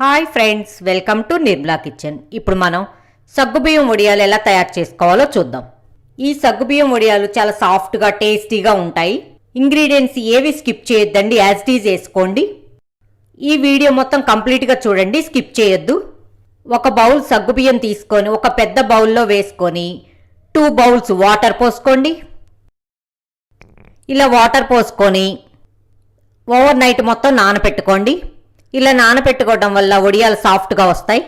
Hi friends welcome to Nirmala kitchen. ఇప్పుడు మనం సగ్గుబియ్యం వడియాలు ఎలా తయారు చేసుకోవాలో చూద్దాం. ఈ సగ్గుబియ్యం వడియాలు చాలా సాఫ్ట్గా టేస్టీగా ఉంటాయి. ఇంగ్రీడియంట్స్ ఏవి స్కిప్ చేయొద్దండి యాజ్ డీజ్ వేసుకోండి. ఈ వీడియో మొత్తం కంప్లీట్గా చూడండి స్కిప్ చేయొద్దు. ఒక బౌల్ సగ్గుబియ్యం తీసుకొని ఒక పెద్ద బౌల్లో వేసుకొని టూ బౌల్స్ వాటర్ పోసుకోండి. ఇలా వాటర్ పోసుకొని ఓవర్ నైట్ మొత్తం నానపెట్టుకోండి. ఇలా నానపెట్టుకోవడం వల్ల వడియాలు సాఫ్ట్గా వస్తాయి.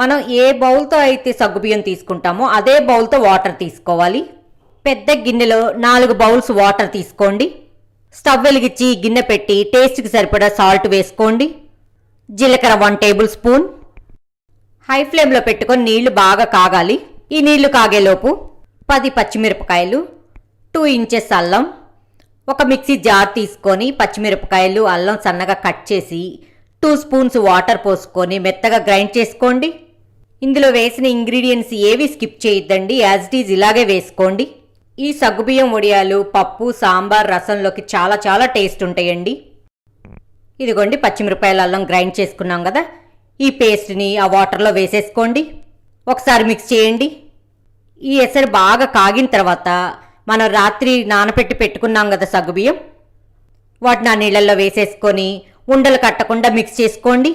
మనం ఏ బౌల్తో అయితే సగ్గుబియ్యం తీసుకుంటామో అదే బౌల్తో వాటర్ తీసుకోవాలి. పెద్ద గిన్నెలో నాలుగు బౌల్స్ వాటర్ తీసుకోండి. స్టవ్ వెలిగించి గిన్నె పెట్టి టేస్ట్కి సరిపడా సాల్ట్ వేసుకోండి. జీలకర్ర వన్ టేబుల్ స్పూన్. హై ఫ్లేమ్లో పెట్టుకొని నీళ్ళు బాగా కాగాలి. ఈ నీళ్ళు కాగేలోపు పది పచ్చిమిరపకాయలు టూ ఇంచెస్ అల్లం ఒక మిక్సీ జార్ తీసుకొని పచ్చిమిరపకాయలు అల్లం సన్నగా కట్ చేసి టూ స్పూన్స్ వాటర్ పోసుకొని మెత్తగా గ్రైండ్ చేసుకోండి. ఇందులో వేసిన ఇంగ్రీడియంట్స్ ఏవి స్కిప్ చేయొద్దండి. యాజ్ ఇట్ ఈజ్ ఇలాగే వేసుకోండి. ఈ సగ్గుబియ్యం వడియాలు పప్పు సాంబార్ రసంలోకి చాలా చాలా టేస్ట్ ఉంటాయండి. ఇదిగోండి పచ్చిమిరపకాయలు అల్లం గ్రైండ్ చేసుకున్నాం కదా. ఈ పేస్ట్ని ఆ వాటర్లో వేసేసుకోండి. ఒకసారి మిక్స్ చేయండి. ఈ ఎసరు బాగా కాగిన తర్వాత మనం రాత్రి నానపెట్టి పెట్టుకున్నాం కదా సగ్గుబియ్యం? వాటిని ఆ నీళ్ళల్లో వేసేసుకొని ఉండలు కట్టకుండా మిక్స్ చేసుకోండి.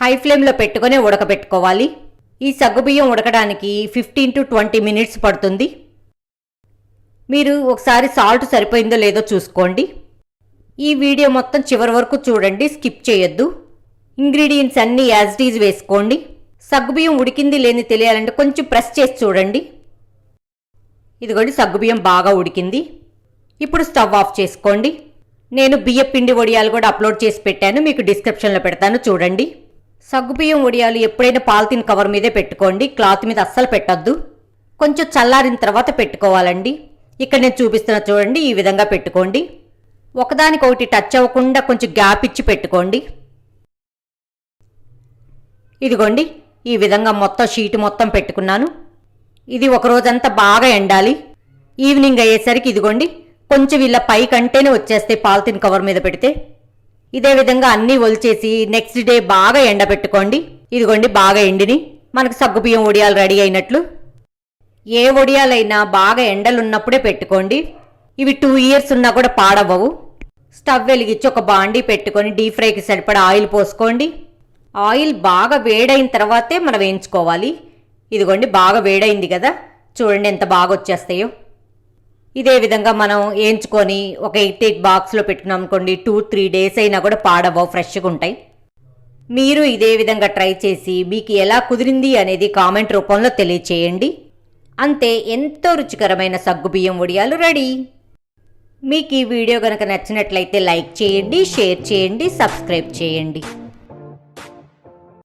హై ఫ్లేమ్లో పెట్టుకొని ఉడకబెట్టుకోవాలి. ఈ సగ్గుబియ్యం ఉడకడానికి ఫిఫ్టీన్ టు ట్వంటీ మినిట్స్ పడుతుంది. మీరు ఒకసారి సాల్ట్ సరిపోయిందో లేదో చూసుకోండి. ఈ వీడియో మొత్తం చివరి వరకు చూడండి స్కిప్ చేయొద్దు. ఇంగ్రీడియంట్స్ అన్నీ యాజ్ డీజ్ వేసుకోండి. సగ్గుబియ్యం ఉడికింది లేని తెలియాలంటే కొంచెం ప్రెస్ చేసి చూడండి. ఇదిగోండి సగ్గుబియ్యం బాగా ఉడికింది. ఇప్పుడు స్టవ్ ఆఫ్ చేసుకోండి. నేను బియ్య పిండి వడియాలు కూడా అప్లోడ్ చేసి పెట్టాను మీకు డిస్క్రిప్షన్లో పెడతాను చూడండి. సగ్గుబియ్యం వడియాలు ఎప్పుడైనా పాలిథిన్ కవర్ మీదే పెట్టుకోండి క్లాత్ మీద అస్సలు పెట్టొద్దు. కొంచెం చల్లారిన తర్వాత పెట్టుకోవాలండి. ఇక్కడ నేను చూపిస్తున్న చూడండి ఈ విధంగా పెట్టుకోండి. ఒకదానికొకటి టచ్ అవ్వకుండా కొంచెం గ్యాప్ ఇచ్చి పెట్టుకోండి. ఇదిగోండి ఈ విధంగా మొత్తం షీట్ మొత్తం పెట్టుకున్నాను. ఇది ఒక రోజంతా బాగా ఎండాలి. ఈవినింగ్ అయ్యేసరికి ఇదిగోండి. కొంచెం ఇలా పై కంటేనే వచ్చేస్తే పాలిథిన్ కవర్ మీద పెడితే. ఇదే విధంగా అన్నీ ఒలిచేసి నెక్స్ట్ డే బాగా ఎండబెట్టుకోండి. ఇదిగోండి బాగా ఎండిని. మనకు సగ్గుబియ్యం ఒడియాలు రెడీ అయినట్లు. ఏ వడియాలైనా బాగా ఎండలున్నప్పుడే పెట్టుకోండి. ఇవి టూ ఇయర్స్ ఉన్నా కూడా పాడవవు స్టవ్ వెలిగించి ఒక బాండీ పెట్టుకొని డీప్ ఫ్రైకి సరిపడా ఆయిల్ పోసుకోండి. ఆయిల్ బాగా వేడైన తర్వాతే మనం వేయించుకోవాలి. ఇదిగోండి బాగా వేడైంది కదా. చూడండి ఎంత బాగా వచ్చేస్తాయో. ఇదే విధంగా మనం వేయించుకొని ఒక ఎయిట్ ఎయిట్ బాక్స్లో పెట్టుకున్నాం అనుకోండి టూ త్రీ డేస్ అయినా కూడా పాడవవు ఫ్రెష్గా ఉంటాయి. మీరు ఇదే విధంగా ట్రై చేసి మీకు ఎలా కుదిరింది అనేది కామెంట్ రూపంలో తెలియచేయండి. అంతే ఎంతో రుచికరమైన సగ్గుబియ్యం వడియాలు రెడీ. మీకు ఈ వీడియో కనుక నచ్చినట్లయితే లైక్ చేయండి షేర్ చేయండి సబ్స్క్రైబ్ చేయండి.